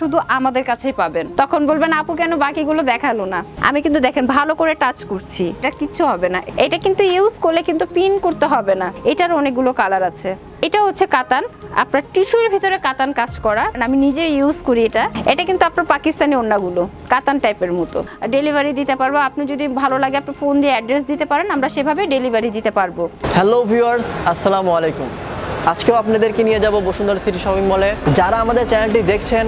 শুধু আমাদের কাছেই পাবেন। তখন বলবেন, আপু, কেন বাকিগুলো দেখাল না? আমি কিন্তু দেখেন, ভালো করে টাচ করছি। এটা কিচ্ছু হবে না। এটা কিন্তু ইউজ করলে কিন্তু পিন করতে হবে না। এটার অনেকগুলো কালার আছে। এটা হচ্ছে কাতান। আপনার টিস্যুর ভিতরে কাতান কাজ করা। আমি নিজে ইউজ করি এটা। এটা কিন্তু আপনার পাকিস্তানি ওন্নাগুলো কাতান টাইপের মতো। ডেলিভারি দিতে পারব। আপনি যদি ভালো লাগে, আপনি ফোন দিয়ে অ্যাড্রেস দিতে পারেন। আমরা সেভাবে ডেলিভারি দিতে পারব। হ্যালো ভিউয়ার্স আসসালামু আলাইকুম আজকেও আপনাদেরকে নিয়ে যাব বসুন্ধরা সিটি শপিং মলে যারা আমাদের চ্যানেলটি দেখছেন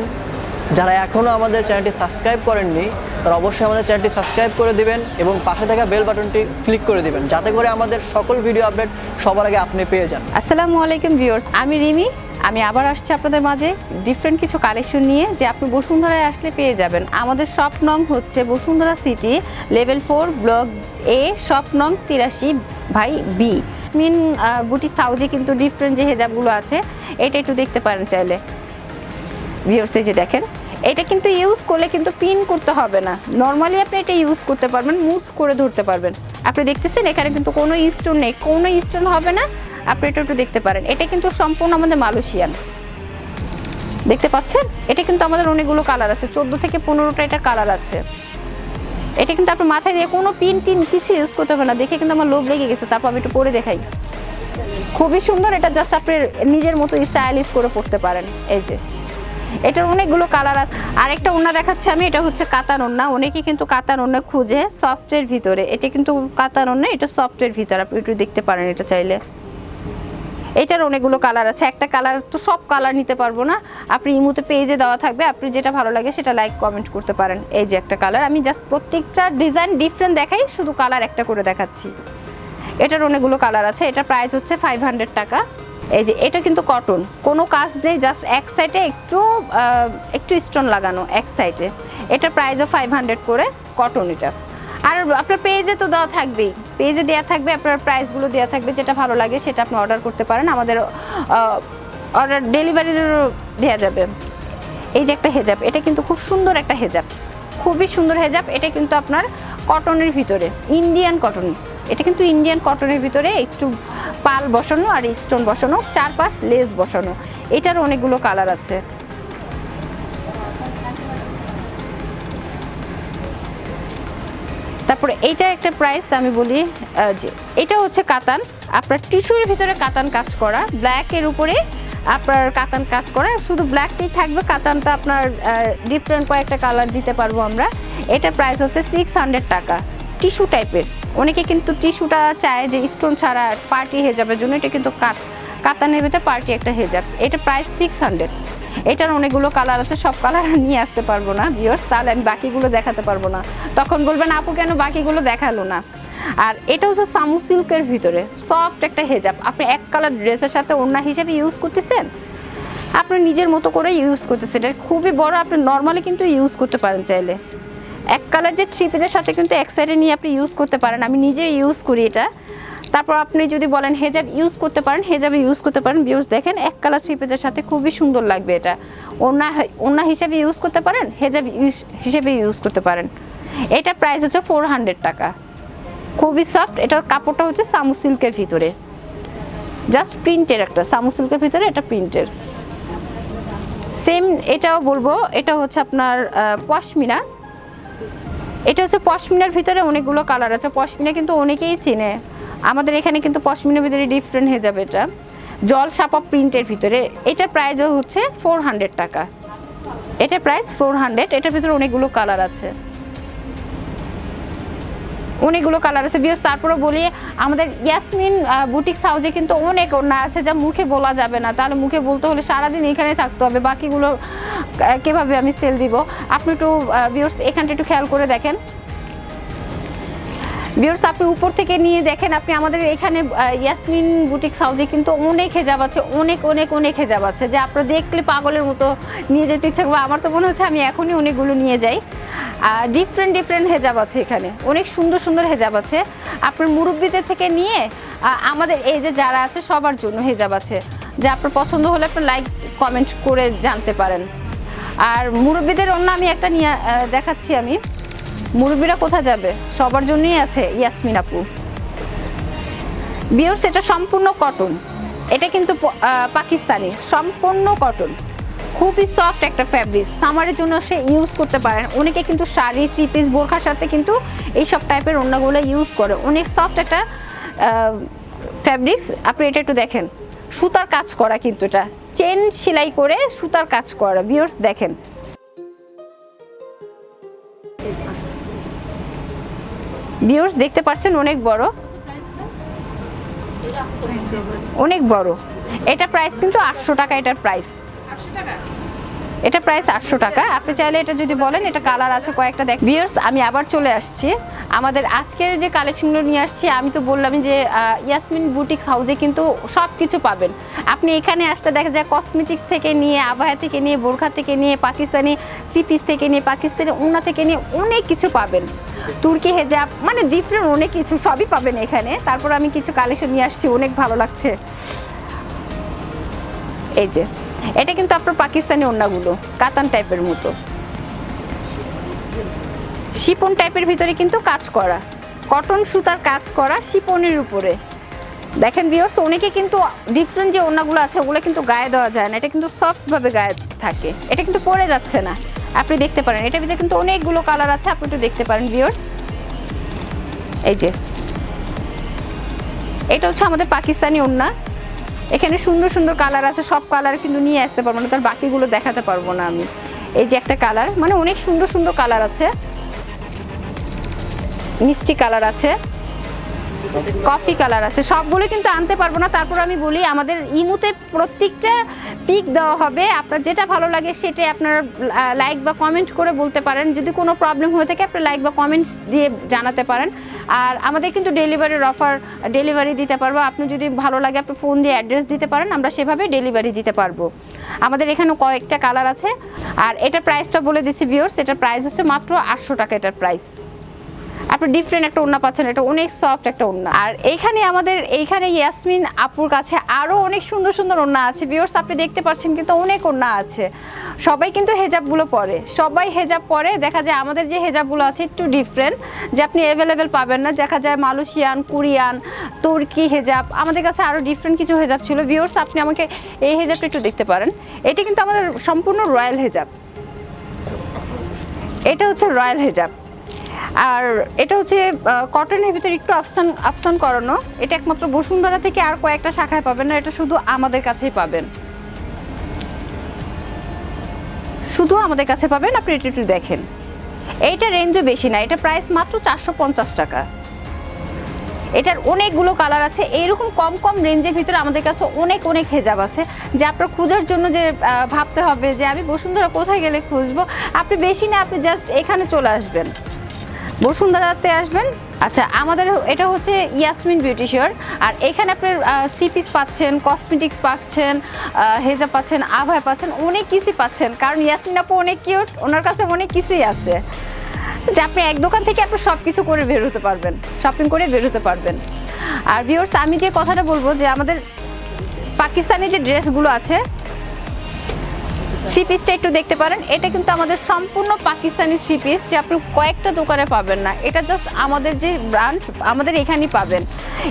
যারা এখনও আমাদের চ্যানেলটি সাবস্ক্রাইব করেননি, তারা অবশ্যই আমাদের চ্যানেলটি সাবস্ক্রাইব করে দিবেন এবং পাশে থাকা বেল বাটনটি ক্লিক করে দিবেন, যাতে করে আমাদের সকল ভিডিও আপডেট সবার আগে আপনি পেয়ে যান। আসসালামু আলাইকুম ভিউয়ার্স, আমি রিমি। আমি আবার আসছি আপনাদের মাঝে ডিফারেন্ট কিছু কালেকশন নিয়ে যে আপনি বসুন্ধরায় আসলে পেয়ে যাবেন। আমাদের শপ নং হচ্ছে Bashundhara city level four block A shop নং তিরাশি ভাই বি মিন বুটিক হাউজে কিন্তু ডিফারেন্ট যে হেজাবগুলো আছে, এটা একটু দেখতে পারেন চাইলে। ভিউয়ার্স এই যে দেখেন, এটা কিন্তু ইউজ করলে কিন্তু পিন করতে হবে না। নর্মালি আপনি এটা ইউজ করতে পারবেন মুভ করে ধরতে পারবেন। আপনি দেখতেছেন, এখানে কিন্তু কোনো স্টোন নেই, কোনো স্টোন হবে না। আপনি এটা একটু দেখতে পারেন। এটা কিন্তু সম্পূর্ণ আমাদের মালয়েশিয়ান। দেখতে পাচ্ছেন? এটা কিন্তু আমাদের অনেকগুলো কালার আছে। চোদ্দ থেকে পনেরোটা এটা কালার আছে। এটা কিন্তু আপনার মাথায় দিয়ে কোনো পিন টিন কিছু ইউজ করতে হবে না। দেখে কিন্তু আমার লোভ লেগে গেছে। তারপর আমি একটু পরে দেখাই। খুবই সুন্দর। এটা জাস্ট আপনি নিজের মতো স্টাইলিশ করে পড়তে পারেন। এই যে। এটার অনেকগুলো কালার আছে আরেকটা ওন্না দেখাচ্ছি আমি, এটা হচ্ছে কাতান ওন্না অনেকে কিন্তু কাতান ওন্না খুঁজে সফটের ভিতরে। এটা কিন্তু কাতান ওন্না এটা সফটের ভিতরে। আপনি একটু দেখতে পারেন এটা চাইলে। এটার অনেকগুলো কালার আছে। একটা কালার তো সব কালার নিতে পারব না। আপনি ইমুতে পেজে দেওয়া থাকবে। আপনি যেটা ভালো লাগে সেটা লাইক কমেন্ট করতে পারেন। এই যে একটা কালার। আমি জাস্ট প্রত্যেকটা ডিজাইন ডিফারেন্ট দেখাই, শুধু কালার একটা করে দেখাচ্ছি। এটার অনেকগুলো কালার আছে। এটা প্রাইস হচ্ছে ফাইভ টাকা। এই যে, এটা কিন্তু কটন কোনো কাজ নেই জাস্ট এক সাইডে একটু একটু স্টোন লাগানো, এক সাইডে এটা প্রাইসও ফাইভ হান্ড্রেড করে কটন এটা। আর আপনার পেজে তো দেওয়া থাকবেই। পেজে দেওয়া থাকবে, আপনার প্রাইসগুলো দেওয়া থাকবে, যেটা ভালো লাগে সেটা আপনি অর্ডার করতে পারেন। আমাদের অর্ডার ডেলিভারিরও দেওয়া যাবে। এই যে একটা হেজাব এটা কিন্তু খুব সুন্দর একটা হেজাব খুবই সুন্দর হেজাব এটা কিন্তু আপনার কটনের ভিতরে ইন্ডিয়ান কটন এটা কিন্তু ইন্ডিয়ান কটনের ভিতরে একটু পাল বসানো আর স্টোন বসানো, চারপাশ লেস বসানো। এটার অনেকগুলো কালার আছে। তারপরে এইটা একটা প্রাইস আমি বলি যে এটা হচ্ছে কাতান। আপনার টিস্যুর ভিতরে কাতান কাজ করা ব্ল্যাকের উপরে আপনার কাতান কাজ করা। শুধু ব্ল্যাকটাই থাকবে, কাতানটা আপনার ডিফারেন্ট কয়েকটা কালার দিতে পারব আমরা। এটা প্রাইস হচ্ছে সিক্স হান্ড্রেড টাকা টিস্যু টাইপের অনেকে কিন্তু টিস্যুটা চায় যে স্টোন ছাড়া পার্টি হেজাবের জন্য, এটা কিন্তু কাত কাতানের ভিতরে পার্টি একটা হেজাব এটা প্রাইস সিক্স হান্ড্রেড এটার অনেকগুলো কালার আছে, সব কালার নিয়ে আসতে পারব না ভিউয়ার্স তাহলে আমি বাকিগুলো দেখাতে পারব না। তখন বলবেন, আপু, কেন বাকিগুলো দেখাল না? আর এটা হচ্ছে সামু সিল্কের ভিতরে সফট একটা হেজাব আপনি এক কালার ড্রেসের সাথে ওড়না হিসেবে ইউজ করতেছেন? আপনি নিজের মতো করে ইউজ করতেছেন। এটা খুবই বড়, আপনি নর্মালি কিন্তু ইউজ করতে পারেন চাইলে। এক কালার যে থ্রি পিসের সাথে কিন্তু এক সাইডে নিয়ে আপনি ইউজ করতে পারেন। আমি নিজে ইউজ করি এটা। তারপর আপনি যদি বলেন হেজাব ইউজ করতে পারেন হেজাবে ইউজ করতে পারেন। ভিউজ দেখেন, এক কালার থ্রি পিসের সাথে খুবই সুন্দর লাগবে এটা। ওনা ওনা হিসেবে ইউজ করতে পারেন হেজাব হিসেবে ইউজ করতে পারেন। এটা প্রাইস হচ্ছে ফোর হান্ড্রেড টাকা। খুবই সফট এটা কাপড়টা হচ্ছে সামু সিল্কের ভিতরে। জাস্ট প্রিন্টের একটা, সামু সিল্কের ভিতরে এটা প্রিন্টের সেম এটাও বলব, এটা হচ্ছে আপনার পশমিনা। এটা হচ্ছে পশমিনার ভিতরে অনেকগুলো কালার আছে। পশমিনা কিন্তু অনেকেই চিনে। আমাদের এখানে কিন্তু পশমিনার ভিতরে ডিফারেন্ট হয়ে যাবে এটা। জল সাপা প্রিন্টের ভিতরে। এটার প্রাইসও হচ্ছে ফোর হান্ড্রেড টাকা। এটার প্রাইস ফোর হান্ড্রেড এটার ভিতরে অনেকগুলো কালার আছে। অনেকগুলো কালার আছে। বিয়স তারপরে বলি, আমাদের ইয়াসমিন বুটিক্স হাউজে কিন্তু অনেক ওড়না আছে যা মুখে বলা যাবে না। তাহলে মুখে বলতে হলে সারাদিন এখানে থাকতে হবে। বাকিগুলো কীভাবে আমি সেল দিব? আপনি একটু বিয়র্স এখানটা একটু খেয়াল করে দেখেন। বিয়র্স আপনি উপর থেকে নিয়ে দেখেন, আপনি আমাদের এখানে ইয়াসমিন বুটিক্স হাউজে কিন্তু অনেক হেজাব আছে, অনেক অনেক অনেক হেজাব আছে। যে আপনার দেখলে পাগলের মতো নিয়ে যেতে ইচ্ছে করবে। আমার তো মনে হচ্ছে আমি এখনই অনেকগুলো নিয়ে যাই। ডিফারেন্ট ডিফারেন্ট হেজাব আছে এখানে। অনেক সুন্দর সুন্দর হেজাব আছে। আপনার মুরব্বীদের থেকে নিয়ে আমাদের এই যে যারা আছে, সবার জন্য হেজাব আছে। যে আপনার পছন্দ হলে আপনার লাইক কমেন্ট করে জানতে পারেন। আর মুরব্বীদের অন্য আমি একটা নিয়ে দেখাচ্ছি আমি। মুরব্বীরা কোথায় যাবে? সবার জন্যই আছে ইয়াসমিন আপু। বিয়র্স এটা সম্পূর্ণ কটন এটা কিন্তু পাকিস্তানি। সম্পূর্ণ কটন খুবই সফট একটা ফ্যাব্রিক সামারের জন্য সে ইউজ করতে পারেন। অনেকে কিন্তু শাড়ি থ্রি পিস বোরখার সাথে কিন্তু এইসব টাইপের ওড়নাগুলো ইউজ করে। অনেক সফট একটা ফ্যাব্রিক্স আপনি এটা একটু দেখেন। সুতার কাজ করা কিন্তু এটা। চেন সেলাই করে সুতার কাজ করা। ভিউয়ার্স দেখেন। ভিউয়ার্স দেখতে পাচ্ছেন অনেক বড়। অনেক বড়। এটা প্রাইস কিন্তু আটশো টাকা এটার প্রাইস এটা প্রাইস আটশো টাকা। আপনি চাইলে এটা যদি বলেন, এটা কালার আছে কয়েকটা দেখ। বিয়ার্স আমি আবার চলে আসছি। আমাদের আজকের যে কালেকশনগুলো নিয়ে আসছি, আমি তো বললাম যে ইয়াসমিন বুটিক্স হাউসে কিন্তু সব কিছু পাবেন। আপনি এখানে আসতে দেখা যায় কসমেটিক্স থেকে নিয়ে আবায়া থেকে নিয়ে, বোরখা থেকে নিয়ে, পাকিস্তানি থ্রি থেকে নিয়ে, পাকিস্তানি উনা থেকে নিয়ে অনেক কিছু পাবেন। তুর্কি হেজাব মানে ডিফারেন্ট অনেক কিছু সবই পাবেন এখানে। তারপর আমি কিছু কালেকশন নিয়ে আসছি, অনেক ভালো লাগছে। এই যে। এটা কিন্তু আপনার পাকিস্তানি ওড়নাগুলো, কাতান টাইপের মতো। শিপন টাইপের ভিতরে কিন্তু কাজ করা। কটন সুতার কাজ করা শিপনের উপরে। দেখেন বিয়ার্স অনেকে কিন্তু ডিফারেন্ট যে ওড়নাগুলো আছে, ওগুলো কিন্তু গায়ে দেওয়া যায় না। এটা কিন্তু সফটভাবে গায়ে থাকে। এটা কিন্তু পরে যাচ্ছে না। আপনি দেখতে পারেন, এটার ভিতরে কিন্তু অনেকগুলো কালার আছে। আপনি একটু দেখতে পারেন বিয়ার্স এই যে। এটা হচ্ছে আমাদের পাকিস্তানি ওড়না। এখানে সুন্দর সুন্দর কালার আছে, সব কালার কিন্তু নিয়ে আসতে পারব না, তার বাকিগুলো দেখাতে পারব না আমি। এই যে একটা কালার মানে অনেক সুন্দর সুন্দর কালার আছে। মিষ্টি কালার আছে। কফি কালার আছে। সবগুলো কিন্তু আনতে পারব না। তারপর আমি বলি, আমাদের ইমুতে প্রত্যেকটা পিক দেওয়া হবে। আপনার যেটা ভালো লাগে সেটাই আপনার লাইক বা কমেন্ট করে বলতে পারেন। যদি কোনো প্রবলেম হয়ে থাকে, আপনি লাইক বা কমেন্ট দিয়ে জানাতে পারেন। আর আমাদের কিন্তু ডেলিভারির অফার ডেলিভারি দিতে পারব। আপনি যদি ভালো লাগে, আপনি ফোন দিয়ে অ্যাড্রেস দিতে পারেন। আমরা সেভাবে ডেলিভারি দিতে পারব। আমাদের এখানে কয়েকটা কালার আছে। আর এটা প্রাইসটা বলে দিচ্ছি ভিউর্স এটার প্রাইস হচ্ছে মাত্র আটশো টাকা। এটার প্রাইস আপনি ডিফারেন্ট একটা ওড়না পাচ্ছেন, এটা অনেক সফট একটা ওড়না। আর এইখানে আমাদের এইখানে ইয়াসমিন আপুর কাছে আরও অনেক সুন্দর সুন্দর ওড়না আছে। ভিউয়ার্স আপনি দেখতে পাচ্ছেন কিন্তু অনেক ওড়না আছে। সবাই কিন্তু হেজাবগুলো পরে। সবাই হেজাব পরে। দেখা যায় আমাদের যে হেজাবগুলো আছে একটু ডিফারেন্ট যে আপনি অ্যাভেলেবেল পাবেন না। দেখা যায় মালয়েশিয়ান, কোরিয়ান, তুর্কি হেজাব, আমাদের কাছে আরও ডিফারেন্ট কিছু হেজাব ছিল। ভিউয়ার্স আপনি আমাকে এই হেজাবটা একটু দেখতে পারেন। এটা কিন্তু আমাদের সম্পূর্ণ রয়্যাল হেজাব। এটা হচ্ছে রয়্যাল হেজাব। আর এটা হচ্ছে কটনের ভিতরে একটু আফসান আফসান করানো। এটা একমাত্র বসুন্ধরা থেকে আর কয়েকটা শাখায় পাবেন না, এটা শুধু আমাদের কাছেই পাবেন। শুধু আমাদের কাছে পাবেন, আপনি এটা একটু দেখেন। এইটা রেঞ্জও বেশি না, এটা প্রাইস মাত্র চারশো পঞ্চাশ টাকা। এটার অনেকগুলো কালার আছে এইরকম কম কম রেঞ্জের ভিতরে আমাদের কাছে অনেক অনেক হেজাব আছে, যে আপনার খোঁজার জন্য যে ভাবতে হবে যে, আমি বসুন্ধরা কোথায় গেলে খুঁজবো? আপনি বেশি না, আপনি জাস্ট এখানে চলে আসবেন। বসুন্ধরাতে আসবেন। আচ্ছা আমাদের এটা হচ্ছে ইয়াসমিন বিউটি শিওর আর এখানে আপনার থ্রি পিস পাচ্ছেন কসমেটিক্স পাচ্ছেন হেজা পাচ্ছেন, আভায় পাচ্ছেন, অনেক কিছুই পাচ্ছেন। কারণ ইয়াসমিন আপু অনেক কিউট ওনার কাছে অনেক কিছুই আছে। যে আপনি এক দোকান থেকে আপনি সব কিছু করে বের হতে পারবেন শপিং করে বের হতে পারবেন। আর ভিউয়ার্স আমি যে কথাটা বলব যে আমাদের পাকিস্তানি যে ড্রেসগুলো আছে থ্রি পিসটা একটু দেখতে পারেন। এটা কিন্তু আমাদের সম্পূর্ণ পাকিস্তানি থ্রি পিস যে আপনি কয়েকটা দোকানে পাবেন না। এটা জাস্ট আমাদের যে ব্র্যান্ড আমাদের এখানেই পাবেন।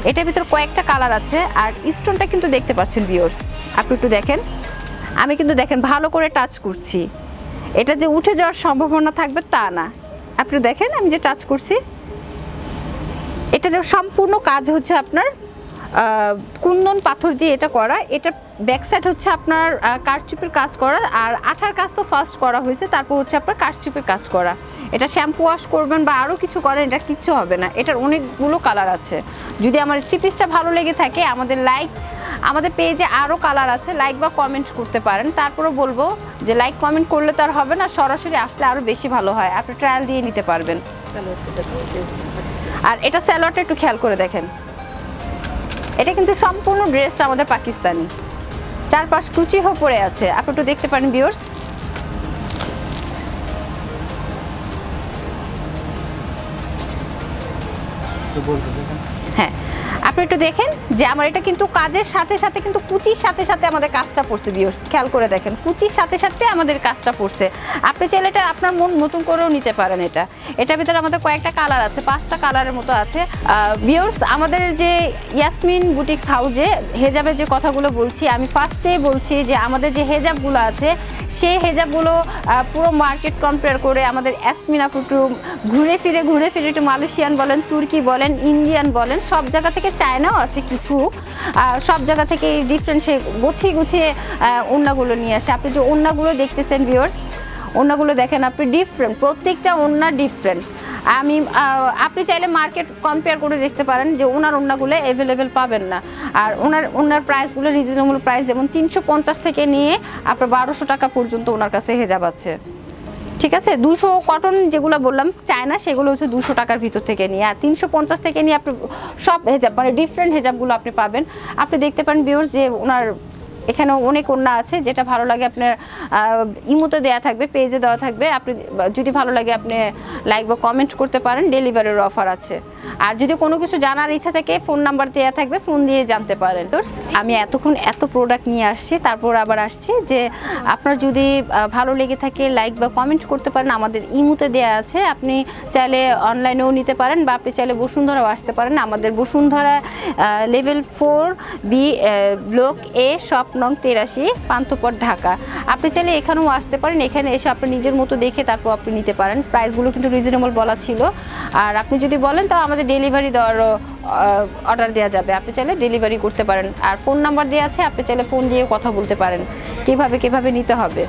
এটার ভিতর কয়েকটা কালার আছে আর স্টোনটা কিন্তু দেখতে পাচ্ছেন ভিউয়ার্স আপনি একটু দেখেন। আমি কিন্তু দেখেন, ভালো করে টাচ করছি। এটা যে উঠে যাওয়ার সম্ভাবনা থাকবে তা না। আপনি দেখেন, আমি যে টাচ করছি। এটা যে সম্পূর্ণ কাজ হচ্ছে আপনার কুন্দন পাথর দিয়ে এটা করা। এটা ব্যাক সাইড হচ্ছে আপনার কারচুপির কাজ করা, আর আঠার কাজ তো ফার্স্ট করা হয়েছে, তারপর হচ্ছে আপনার কারচুপির কাজ করা। এটা শ্যাম্পু ওয়াশ করবেন বা আরও কিছু করেন, এটা কিচ্ছু হবে না। এটার অনেকগুলো কালার আছে। যদি আমার চিপিসটা ভালো লেগে থাকে, আমাদের লাইক আমাদের পেজে আরও কালার আছে লাইক বা কমেন্ট করতে পারেন। তারপরে বলব যে লাইক কমেন্ট করলে তো আর হবে না, সরাসরি আসলে আরও বেশি ভালো হয়। আপনি ট্রায়াল দিয়ে নিতে পারবেন। আর এটা স্যালোয়ারটা একটু খেয়াল করে দেখেন। এটা কিন্তু সম্পূর্ণ ড্রেসটা আমাদের পাকিস্তানি। চারপাশ কুচি হয়ে পড়ে আছে। আপনি একটু দেখতে পারেন ভিউয়ার্স হ্যাঁ আপনি একটু দেখেন যে আমার এটা কিন্তু কাজের সাথে সাথে কিন্তু কুচির সাথে সাথে আমাদের কাজটা পড়ছে ভিউয়ার্স খেয়াল করে দেখেন, কুচির সাথে সাথে আমাদের কাজটা পড়ছে। আপনি চাইলে এটা আপনার মন নতুন করেও নিতে পারেন এটা। এটার ভিতরে আমাদের কয়েকটা কালার আছে, পাঁচটা কালারের মতো আছে। ভিউয়ার্স আমাদের যে ইয়াসমিন বুটিক্স হাউজে হেজাবের যে কথাগুলো বলছি, আমি ফার্স্টেই বলছি যে আমাদের যে হেজাবগুলো আছে সে হেজাবগুলো পুরো মার্কেট কম্পেয়ার করে আমাদের অ্যাসমিনা ফুটু ঘুরে ফিরে ঘুরে ফিরে একটু মালয়েশিয়ান বলেন তুর্কি বলেন ইন্ডিয়ান বলেন, সব জায়গা থেকে চায়নাও আছে কিছু। আর সব জায়গা থেকে এই ডিফারেন্ট সে গুছিয়ে গুছিয়ে ওন্নাগুলো নিয়ে আসে। আপনি যে ওড়নাগুলো দেখতেছেন ভিউয়ার্স ওড়নাগুলো দেখেন, আপনি ডিফারেন্ট প্রত্যেকটা ওড়না ডিফারেন্ট আমি আপনি চাইলে মার্কেট কম্পেয়ার করে দেখতে পারেন যে ওনার ওড়নাগুলো অ্যাভেলেবেল পাবেন না। আর ওনার ওনার প্রাইসগুলো রিজনেবল প্রাইস যেমন তিনশো পঞ্চাশ থেকে নিয়ে আপনার বারোশো টাকা পর্যন্ত ওনার কাছে হেজাব আছে। ঠিক আছে? দুশো কটন যেগুলো বললাম, চায়না সেগুলো হচ্ছে দুশো টাকার ভিতর থেকে নিয়ে। আর তিনশো পঞ্চাশ থেকে নিয়ে আপনি সব হেজাব মানে ডিফারেন্ট হেজাবগুলো আপনি পাবেন। আপনি দেখতে পারেন বিওর যে ওনার এখানে অনেক ওড়না আছে যেটা ভালো লাগে আপনার ইমোতে দেওয়া থাকবে পেজে দেওয়া থাকবে। আপনি যদি ভালো লাগে আপনি লাইক বা কমেন্ট করতে পারেন ডেলিভারির অফার আছে। আর যদি কোনো কিছু জানার ইচ্ছা থাকে ফোন নাম্বার দেওয়া থাকবে ফোন দিয়ে জানতে পারেন। তো আমি এতক্ষণ এত প্রোডাক্ট নিয়ে আসছি তারপর আবার আসছি যে আপনার যদি ভালো লেগে থাকে লাইক বা কমেন্ট করতে পারেন আমাদের ইমোতে দেওয়া আছে। আপনি চাইলে অনলাইনেও নিতে পারেন বা আপনি চাইলে বসুন্ধরাও আসতে পারেন। আমাদের Bashundhara level four B block A shop নং তেরাশি, পান্থপট, ঢাকা। আপনি চাইলে এখানেও আসতে পারেন, এখানে এসে আপনি নিজের মতো দেখে তারপর আপনি নিতে পারেন। প্রাইসগুলো কিন্তু রিজনেবল বলা ছিল। আর আপনি যদি বলেন, তাও আমাদের ডেলিভারি দেওয়ারও অর্ডার দেওয়া যাবে। আপনি চাইলে ডেলিভারি করতে পারেন। আর ফোন নাম্বার দেওয়া আছে, আপনি চাইলে ফোন দিয়ে কথা বলতে পারেন। কীভাবে কীভাবে নিতে হবে?